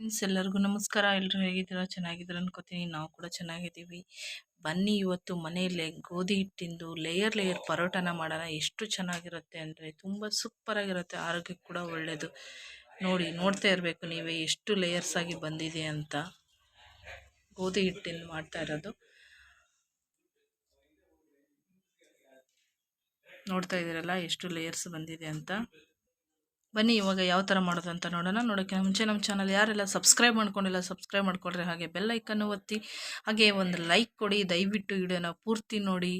Friends, ಎಲ್ಲರಿಗೂ ನಮಸ್ಕಾರ. ಎಲ್ಲರೂ ಹೇಗಿದ್ದೀರಾ? ಚೆನ್ನಾಗಿದ್ದೀರ ಅನ್ಕೋತೀನಿ. ನಾವು ಕೂಡ ಚೆನ್ನಾಗಿದ್ದೀವಿ. ಬನ್ನಿ ಇವತ್ತು ಮನೆಯಲ್ಲೇ ಗೋಧಿ ಹಿಟ್ಟಿಂದು ಲೇಯರ್ ಲೇಯರ್ ಪರೋಟನ ಮಾಡೋಣ. ಎಷ್ಟು ಚೆನ್ನಾಗಿರುತ್ತೆ ಅಂದರೆ ತುಂಬ ಸೂಪರಾಗಿರುತ್ತೆ ಆರೋಗ್ಯಕ್ಕೆ ಕೂಡ ಒಳ್ಳೆಯದು ನೋಡಿ, ನೋಡ್ತಾ ಇರಬೇಕು ನೀವೇ ಎಷ್ಟು ಲೇಯರ್ಸ್ ಆಗಿ ಬಂದಿದೆ ಅಂತ. ಗೋಧಿ ಹಿಟ್ಟಿಂದು ಮಾಡ್ತಾ ಇರೋದು. ನೋಡ್ತಾ ಇದ್ದೀರಲ್ಲ ಎಷ್ಟು ಲೇಯರ್ಸ್ ಬಂದಿದೆ ಅಂತ. ಬನ್ನಿ, ಇವಾಗ ಯಾವ ಥರ ಮಾಡೋದು ಅಂತ ನೋಡೋಣ. ನೋಡೋಕ್ಕೆ ಮುಂಚೆ ನಮ್ಮ ಚಾನಲ್ ಯಾರೆಲ್ಲ ಸಬ್ಸ್ಕ್ರೈಬ್ ಮಾಡ್ಕೊಂಡಿಲ್ಲ ಸಬ್ಸ್ಕ್ರೈಬ್ ಮಾಡ್ಕೊಳ್ರಿ. ಹಾಗೆ ಬೆಲ್ ಐಕನ್ನು ಒತ್ತಿ, ಹಾಗೆ ಒಂದು ಲೈಕ್ ಕೊಡಿ. ದಯವಿಟ್ಟು ವಿಡಿಯೋನ ಪೂರ್ತಿ ನೋಡಿ.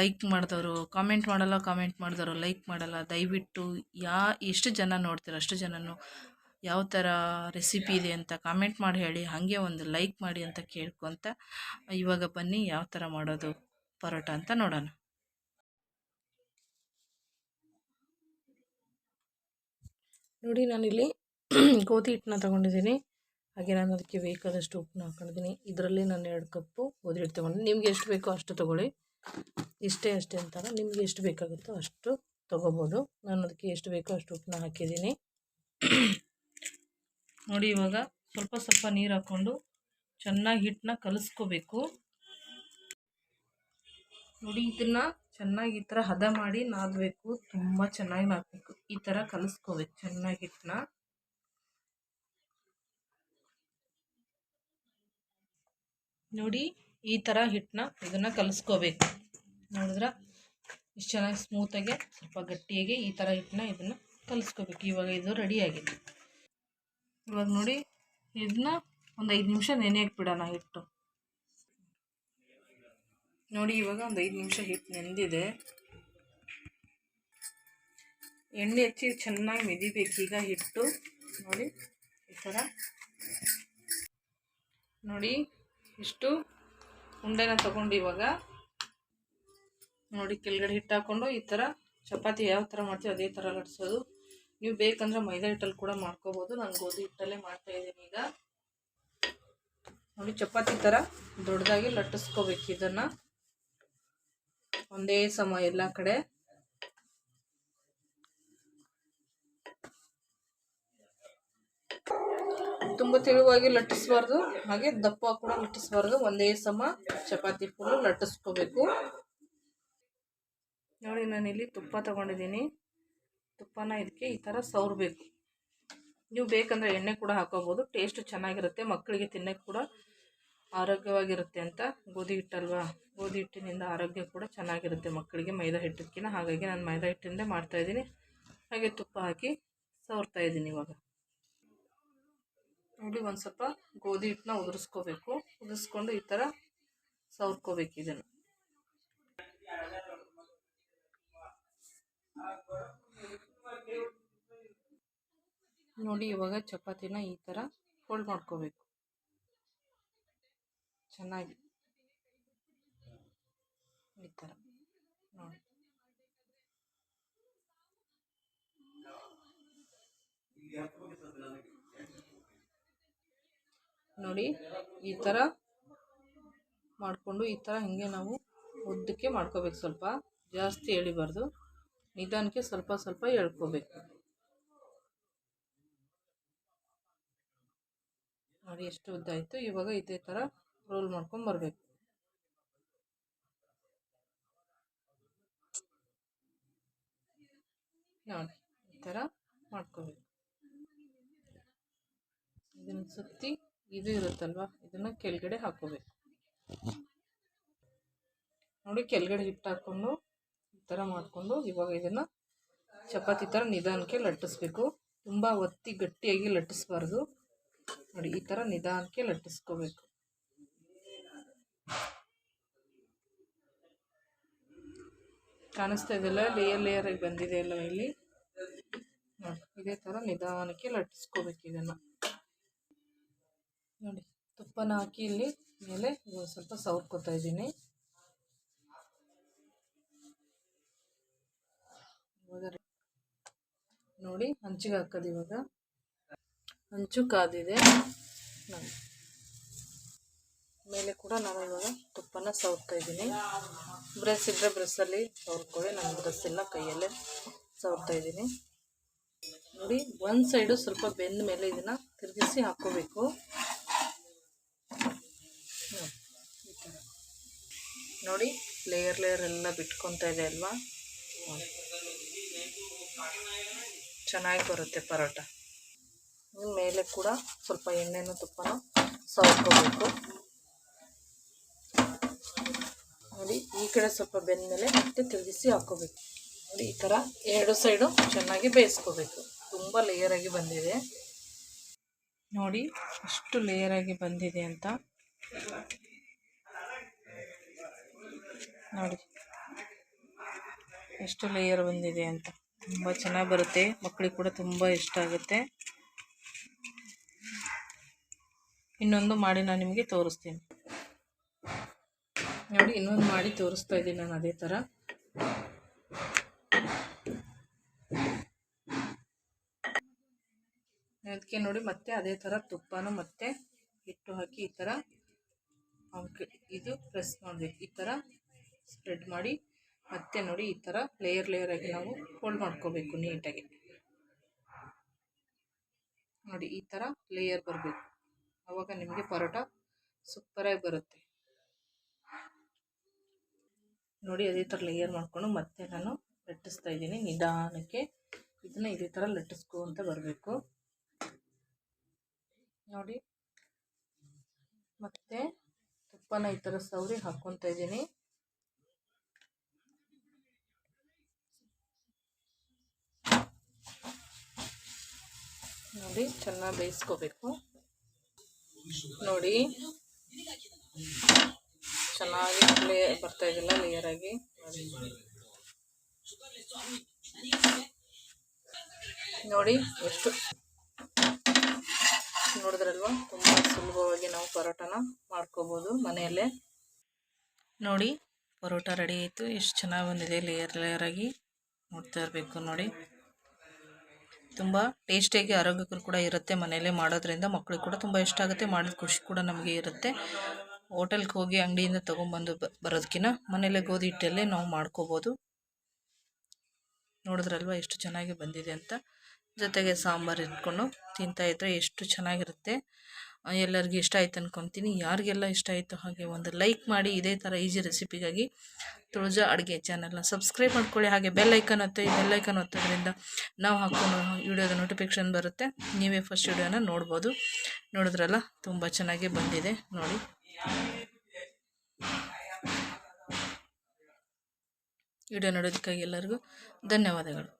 ಲೈಕ್ ಮಾಡಿದವರು ಕಾಮೆಂಟ್ ಮಾಡಲ್ಲ ಕಾಮೆಂಟ್ ಮಾಡಿದವರು ಲೈಕ್ ಮಾಡಲ್ಲ. ದಯವಿಟ್ಟು ಯಾ, ಎಷ್ಟು ಜನ ನೋಡ್ತೀರ, ಅಷ್ಟು ಜನನು ಯಾವ ಥರ ರೆಸಿಪಿ ಇದೆ ಅಂತ ಕಾಮೆಂಟ್ ಮಾಡಿ ಹೇಳಿ. ಹಾಗೆ ಒಂದು ಲೈಕ್ ಮಾಡಿ ಅಂತ ಕೇಳ್ಕೊತ ಇವಾಗ ಬನ್ನಿ, ಯಾವ ಥರ ಮಾಡೋದು ಪರೋಟ ಅಂತ ನೋಡೋಣ. ನೋಡಿ ನಾನಿಲ್ಲಿ ಗೋಧಿ ಹಿಟ್ಟನ್ನ ತೊಗೊಂಡಿದ್ದೀನಿ. ಹಾಗೆ ನಾನು ಅದಕ್ಕೆ ಬೇಕಾದಷ್ಟು ಉಪ್ಪನ್ನ ಹಾಕೊಂಡಿದ್ದೀನಿ. ಇದರಲ್ಲಿ ನಾನು ಎರಡು ಕಪ್ಪು ಗೋಧಿ ಹಿಟ್ಟು ತೊಗೊಂಡು ನಿಮಗೆ ಎಷ್ಟು ಬೇಕೋ ಅಷ್ಟು ತೊಗೊಳ್ಳಿ. ಇಷ್ಟೇ ಅಷ್ಟೇ ಅಂತಲ್ಲ ನಿಮಗೆ ಎಷ್ಟು ಬೇಕಾಗುತ್ತೋ ಅಷ್ಟು ತೊಗೋಬೋದು. ನಾನು ಅದಕ್ಕೆ ಎಷ್ಟು ಬೇಕೋ ಅಷ್ಟು ಉಪ್ಪನ್ನ ಹಾಕಿದ್ದೀನಿ. ನೋಡಿ ಇವಾಗ ಸ್ವಲ್ಪ ಸ್ವಲ್ಪ ನೀರು ಹಾಕ್ಕೊಂಡು ಚೆನ್ನಾಗಿ ಹಿಟ್ಟನ್ನ ಕಲಿಸ್ಕೋಬೇಕು. ನೋಡಿ ಇದನ್ನು ಚೆನ್ನಾಗಿ ಈ ಥರ ಹದ ಮಾಡಿ ನಾದಬೇಕು. ತುಂಬ ಚೆನ್ನಾಗಿ ನಾದಬೇಕು. ಈ ಥರ ಕಲಿಸ್ಕೋಬೇಕು ಚೆನ್ನಾಗಿ ಹಿಟ್ಟನ್ನ ನೋಡಿ, ಈ ಥರ ಹಿಟ್ಟನ್ನ ಇದನ್ನು ಕಲಿಸ್ಕೋಬೇಕು. ನೋಡಿದ್ರೆ? ಇಷ್ಟು ಚೆನ್ನಾಗಿ ಸ್ಮೂತಾಗೆ ಸ್ವಲ್ಪ ಗಟ್ಟಿಯಾಗಿ ಈ ಥರ ಹಿಟ್ಟನ್ನ ಇದನ್ನು ಕಲಿಸ್ಕೋಬೇಕು. ಇವಾಗ ಇದು ರೆಡಿಯಾಗಿದೆ ಇವಾಗ ನೋಡಿ, ಇದನ್ನ ಒಂದು ಐದು ನಿಮಿಷ ನೆನೆಯಕ್ಕೆ ಬಿಡೋಣ ಹಿಟ್ಟು. ನೋಡಿ, ಇವಾಗ ಒಂದು ಐದು ನಿಮಿಷ ಹಿಟ್ಟು ನೆಂದಿದೆ ಎಣ್ಣೆ ಹಚ್ಚಿ ಚೆನ್ನಾಗಿ ಮೆದಿಬೇಕು ಈಗ ಹಿಟ್ಟು. ನೋಡಿ, ಈ ಥರ ನೋಡಿ, ಇಷ್ಟು ಉಂಡೆನ ತಗೊಂಡು ಇವಾಗ. ನೋಡಿ, ಕೆಳಗಡೆ ಹಿಟ್ಟು ಹಾಕ್ಕೊಂಡು ಈ ಥರ ಚಪಾತಿ ಯಾವ ಥರ ಮಾಡ್ತೀವಿ ಅದೇ ಥರ ಲಟ್ಸೋದು. ನೀವು ಬೇಕಂದ್ರೆ ಮೈದಾ ಹಿಟ್ಟಲ್ಲಿ ಕೂಡ ಮಾಡ್ಕೋಬೋದು. ನಾನು ಗೋಧಿ ಹಿಟ್ಟಲ್ಲೇ ಮಾಡ್ತಾ ಇದ್ದೀನಿ ಈಗ. ನೋಡಿ, ಚಪಾತಿ ಥರ ದೊಡ್ಡದಾಗಿ ಲಟ್ಟಿಸ್ಕೋಬೇಕು ಇದನ್ನು. ಒಂದೇ ಸಮ ಎಲ್ಲ ಕಡೆ. ತುಂಬ ತಿಳುವಾಗಿ ಲಟ್ಟಿಸಬಾರ್ದು, ಹಾಗೆ ದಪ್ಪ ಕೂಡ ಲಟ್ಟಿಸಬಾರ್ದು. ಒಂದೇ ಸಮ ಚಪಾತಿ ಫುಲ್ ಲಟ್ಟಿಸ್ಕೋಬೇಕು. ನೋಡಿ ಇಲ್ಲಿ ತುಪ್ಪ ತಗೊಂಡಿದ್ದೀನಿ. ತುಪ್ಪನ ಇದಕ್ಕೆ ಈ ಥರ ಸವರ್ಬೇಕು. ನೀವು ಬೇಕಂದ್ರೆ ಎಣ್ಣೆ ಕೂಡ ಹಾಕೋಬೋದು. ಟೇಸ್ಟ್ ಚೆನ್ನಾಗಿರುತ್ತೆ. ಮಕ್ಕಳಿಗೆ ತಿನ್ನೋಕ್ಕೆ ಕೂಡ ಆರೋಗ್ಯವಾಗಿರುತ್ತೆ ಅಂತ ಗೋಧಿ ಹಿಟ್ಟಲ್ವಾ? ಗೋಧಿ ಹಿಟ್ಟಿನಿಂದ ಆರೋಗ್ಯ ಕೂಡ ಚೆನ್ನಾಗಿರುತ್ತೆ ಮಕ್ಕಳಿಗೆ. ಮೈದಾ ಹಿಟ್ಟಕ್ಕಿಂತ ಹಾಗಾಗಿ ನಾನು ಮೈದಾ ಹಿಟ್ಟಿಂದ ಮಾಡ್ತಾಯಿದ್ದೀನಿ ಹಾಗೆ ತುಪ್ಪ ಹಾಕಿ ಸವರ್ತಾ ಇದ್ದೀನಿ ಇವಾಗ. ನೋಡಿ, ಒಂದು ಸ್ವಲ್ಪ ಗೋಧಿ ಹಿಟ್ಟನ್ನ ಉದುರಿಸ್ಕೋಬೇಕು. ಉದುರಿಸ್ಕೊಂಡು ಈ ಥರ ಸವರ್ಕೋಬೇಕು ಇದನ್ನು. ನೋಡಿ, ಇವಾಗ ಚಪಾತಿನ ಈ ಥರ ಫೋಲ್ಡ್ ಮಾಡ್ಕೋಬೇಕು. ಚೆನ್ನಾಗಿ ಈ ಥರ ನೋಡಿ, ಈ ಥರ ಮಾಡಿಕೊಂಡು ಈ ಥರ ಹಿಂಗೆ ನಾವು ಉದ್ದಕ್ಕೆ ಮಾಡ್ಕೋಬೇಕು ಸ್ವಲ್ಪ. ಜಾಸ್ತಿ ಎಳಿಬಾರ್ದು. ನಿಧಾನಕ್ಕೆ ಸ್ವಲ್ಪ ಸ್ವಲ್ಪ ಎಳ್ಕೋಬೇಕು. ನೋಡಿ, ಎಷ್ಟು ಉದ್ದ ಆಯಿತು. ಇವಾಗ ಇದೇ ಥರ ರೋಲ್ ಮಾಡ್ಕೊಂಡು ಬರಬೇಕು. ನೋಡಿ ಈ ಥರ ಮಾಡ್ಕೋಬೇಕು. ಇದನ್ನು ಸುತ್ತಿ ಇದು ಇರುತ್ತಲ್ವ? ಇದನ್ನು ಕೆಳಗಡೆ ಹಾಕೋಬೇಕು. ನೋಡಿ ಕೆಳಗಡೆ ಹಿಟ್ಟು ಹಾಕ್ಕೊಂಡು ಈ ಥರ ಮಾಡಿಕೊಂಡು ಇವಾಗ ಇದನ್ನು ಚಪಾತಿ ಥರ ನಿಧಾನಕ್ಕೆ ಲಟ್ಟಿಸ್ಬೇಕು. ತುಂಬ ಒತ್ತಿ ಗಟ್ಟಿಯಾಗಿ ಲಟ್ಟಿಸ್ಬಾರ್ದು. ನೋಡಿ ಈ ಥರ ನಿಧಾನಕ್ಕೆ ಲಟ್ಟಿಸ್ಕೋಬೇಕು. ಕಾಣಿಸ್ತಾ ಇದೆಯಲ್ಲ ಲೇಯರ್ ಲೇಯರ್ ಆಗಿ ಬಂದಿದೆ ಅಲ್ಲ ಇಲ್ಲಿ. ನೋಡಿ, ಇದೇ ಥರ ನಿಧಾನಕ್ಕೆ ಲಟ್ಟಿಸ್ಕೋಬೇಕು ಇದನ್ನು. ನೋಡಿ, ತುಪ್ಪನ ಹಾಕಿ ಇಲ್ಲಿ ಮೇಲೆ ಸ್ವಲ್ಪ ಸವರ್ಕೋತಾ ಇದ್ದೀನಿ. ನೋಡಿ ಹಂಚಿಗೆ ಹಾಕೋದು ಇವಾಗ. ಹಂಚು ಕಾದಿದೆ. ನೋಡಿ. ಮೇಲೆ ಕೂಡ ನಾನು ಇವಾಗ ತುಪ್ಪನ ಸವರ್ತಾ ಇದ್ದೀನಿ. ಬ್ರಷ್ ಇದ್ದರೆ ಬ್ರಷಲ್ಲಿ ಸವರ್ಕೊಳ್ಳಿ. ನಾನು ಬ್ರಷ್ ಇಲ್ಲ ಕೈಯಲ್ಲೇ ಸವರ್ತಾ ಇದ್ದೀನಿ. ನೋಡಿ, ಒಂದು ಸೈಡು ಸ್ವಲ್ಪ ಬೆಂದ ಮೇಲೆ ಇದನ್ನು ತಿರುಗಿಸಿ ಥರ ನೋಡಿ ಲೇಯರ್ ಲೇಯರ್ ಎಲ್ಲ ಬಿಟ್ಕೊತಾ ಇದೆ ಅಲ್ವಾ. ಚೆನ್ನಾಗಿ ಬರುತ್ತೆ ಪರೋಟ. ಮೇಲೆ ಕೂಡ ಸ್ವಲ್ಪ ಎಣ್ಣೆನೂ ತುಪ್ಪನ ಸವರ್ಕೋಬೇಕು ನೋಡಿ, ಈ ಕಡೆ ಸ್ವಲ್ಪ ಬೆಂದಮೇಲೆ ಮತ್ತೆ ತಿರುಗಿಸಿ ಹಾಕೋಬೇಕು. ನೋಡಿ, ಈ ಥರ ಎರಡು ಸೈಡು ಚೆನ್ನಾಗಿ ಬೇಯಿಸ್ಕೋಬೇಕು. ತುಂಬ ಲೇಯರಾಗಿ ಬಂದಿದೆ. ನೋಡಿ ಎಷ್ಟು ಲೇಯರಾಗಿ ಬಂದಿದೆ ಅಂತ. ನೋಡಿ, ಎಷ್ಟು ಲೇಯರ್ ಬಂದಿದೆ ಅಂತ. ತುಂಬ ಚೆನ್ನಾಗಿ ಬರುತ್ತೆ. ಮಕ್ಕಳಿಗೆ ಕೂಡ ತುಂಬ ಇಷ್ಟ ಆಗುತ್ತೆ. ಇನ್ನೊಂದು ಮಾಡಿ ನಾನು ನಿಮಗೆ ತೋರಿಸ್ತೀನಿ. ನೋಡಿ, ಇನ್ನೊಂದು ಮಾಡಿ ತೋರಿಸ್ತಾ ಇದ್ದೀನಿ ನಾನು ಅದೇ ಥರ ಅದಕ್ಕೆ ನೋಡಿ, ಮತ್ತೆ ಅದೇ ಥರ ತುಪ್ಪನೂ ಮತ್ತೆ ಹಿಟ್ಟು ಹಾಕಿ ಈ ಥರ ಇದು ಪ್ರೆಸ್ ಮಾಡಬೇಕು. ಈ ಥರ ಸ್ಪ್ರೆಡ್ ಮಾಡಿ, ಮತ್ತೆ ನೋಡಿ, ಈ ಥರ ಲೇಯರ್ ಲೇಯರ್ ಆಗಿ ನಾವು ಫೋಲ್ಡ್ ಮಾಡ್ಕೋಬೇಕು ನೀಟಾಗಿ. ನೋಡಿ, ಈ ಥರ ಲೇಯರ್ ಬರಬೇಕು. ಆವಾಗ ನಿಮಗೆ ಪರೋಟ ಸೂಪರಾಗಿ ಬರುತ್ತೆ. ನೋಡಿ ಅದೇ ಥರ ಲೇಯರ್ ಮಾಡಿಕೊಂಡು ಮತ್ತೆ ನಾನು ಲಟ್ಟಿಸ್ತಾ ಇದ್ದೀನಿ ನಿಧಾನಕ್ಕೆ. ಇದನ್ನು ಇದೇ ಥರ ಲಟ್ಟಿಸ್ಕೊಂತ ಬರಬೇಕು. ನೋಡಿ. ಮತ್ತೆ ತುಪ್ಪನ ಈ ಥರ ಸವರಿ ಹಾಕ್ಕೊತಾ ಇದ್ದೀನಿ. ನೋಡಿ, ಚೆನ್ನಾಗಿ ಬೇಯಿಸ್ಕೋಬೇಕು. ನೋಡಿ. ಚೆನ್ನಾಗಿ ಲೇ ಬರ್ತಾ ಇದೆಯಲ್ಲ ಲೇಯರ್ ಆಗಿ. ನೋಡಿ ಎಷ್ಟು. ನೋಡಿದ್ರಲ್ವಾ? ತುಂಬ ಸುಲಭವಾಗಿ ನಾವು ಪರೋಟನ ಮಾಡ್ಕೋಬೋದು ಮನೆಯಲ್ಲೇ. ನೋಡಿ, ಪರೋಟ ರೆಡಿ ಆಯಿತು. ಎಷ್ಟು ಚೆನ್ನಾಗಿ ಬಂದಿದೆ ಲೇಯರ್ ಲೇಯರ್ ಆಗಿ. ನೋಡ್ತಾ ಇರಬೇಕು ನೋಡಿ. ತುಂಬ ಟೇಸ್ಟಿಯಾಗಿ ಆರೋಗ್ಯಕರ ಕೂಡ ಇರುತ್ತೆ ಮನೆಯಲ್ಲೇ ಮಾಡೋದ್ರಿಂದ. ಮಕ್ಕಳಿಗೆ ಕೂಡ ತುಂಬ ಇಷ್ಟ ಆಗುತ್ತೆ. ಮಾಡಿದ ಖುಷಿ ಕೂಡ ನಮಗೆ ಇರುತ್ತೆ. ಹೋಟೆಲ್ಗೆ ಹೋಗಿ ಅಂಗಡಿಯಿಂದ ತೊಗೊಂಬಂದು ಬರೋದಕ್ಕಿಂತ ಮನೆಯಲ್ಲೇ ಗೋಧಿ ಹಿಟ್ಟಲ್ಲೇ ನಾವು ಮಾಡ್ಕೋಬೋದು. ನೋಡಿದ್ರಲ್ವ ಎಷ್ಟು ಚೆನ್ನಾಗಿ ಬಂದಿದೆ ಅಂತ. ಜೊತೆಗೆ ಸಾಂಬಾರು ಇಟ್ಕೊಂಡು ತಿಂತಾಯಿದ್ರೆ ಎಷ್ಟು ಚೆನ್ನಾಗಿರುತ್ತೆ. ಎಲ್ಲರಿಗೂ ಇಷ್ಟ ಆಯ್ತು ಅನ್ಕೊಂತೀನಿ. ಯಾರಿಗೆಲ್ಲ ಇಷ್ಟ ಆಯಿತು ಹಾಗೆ ಒಂದು ಲೈಕ್ ಮಾಡಿ ಇದೇ ಥರ ಈಸಿ ರೆಸಿಪಿಗಾಗಿ ತುಳಜಾ ಅಡುಗೆ ಚಾನಲ್ನ ಸಬ್ಸ್ಕ್ರೈಬ್ ಮಾಡ್ಕೊಳ್ಳಿ. ಹಾಗೆ ಬೆಲ್ ಐಕನ್ ಒತ್ತಿ, ಬೆಲ್ ಐಕನ್ ಒತ್ತೋದ್ರಿಂದ ನಾವು ಹಾಕೊಂಡು ವಿಡಿಯೋದ ನೋಟಿಫಿಕೇಷನ್ ಬರುತ್ತೆ. ನೀವೇ ಫಸ್ಟ್ ವಿಡಿಯೋನ ನೋಡ್ಬೋದು. ನೋಡಿದ್ರಲ್ಲ, ತುಂಬ ಚೆನ್ನಾಗಿ ಬಂದಿದೆ. ನೋಡಿ. ವಿಡಿಯೋ ನೋಡೋದಕ್ಕಾಗಿ ಎಲ್ಲರಿಗೂ ಧನ್ಯವಾದಗಳು.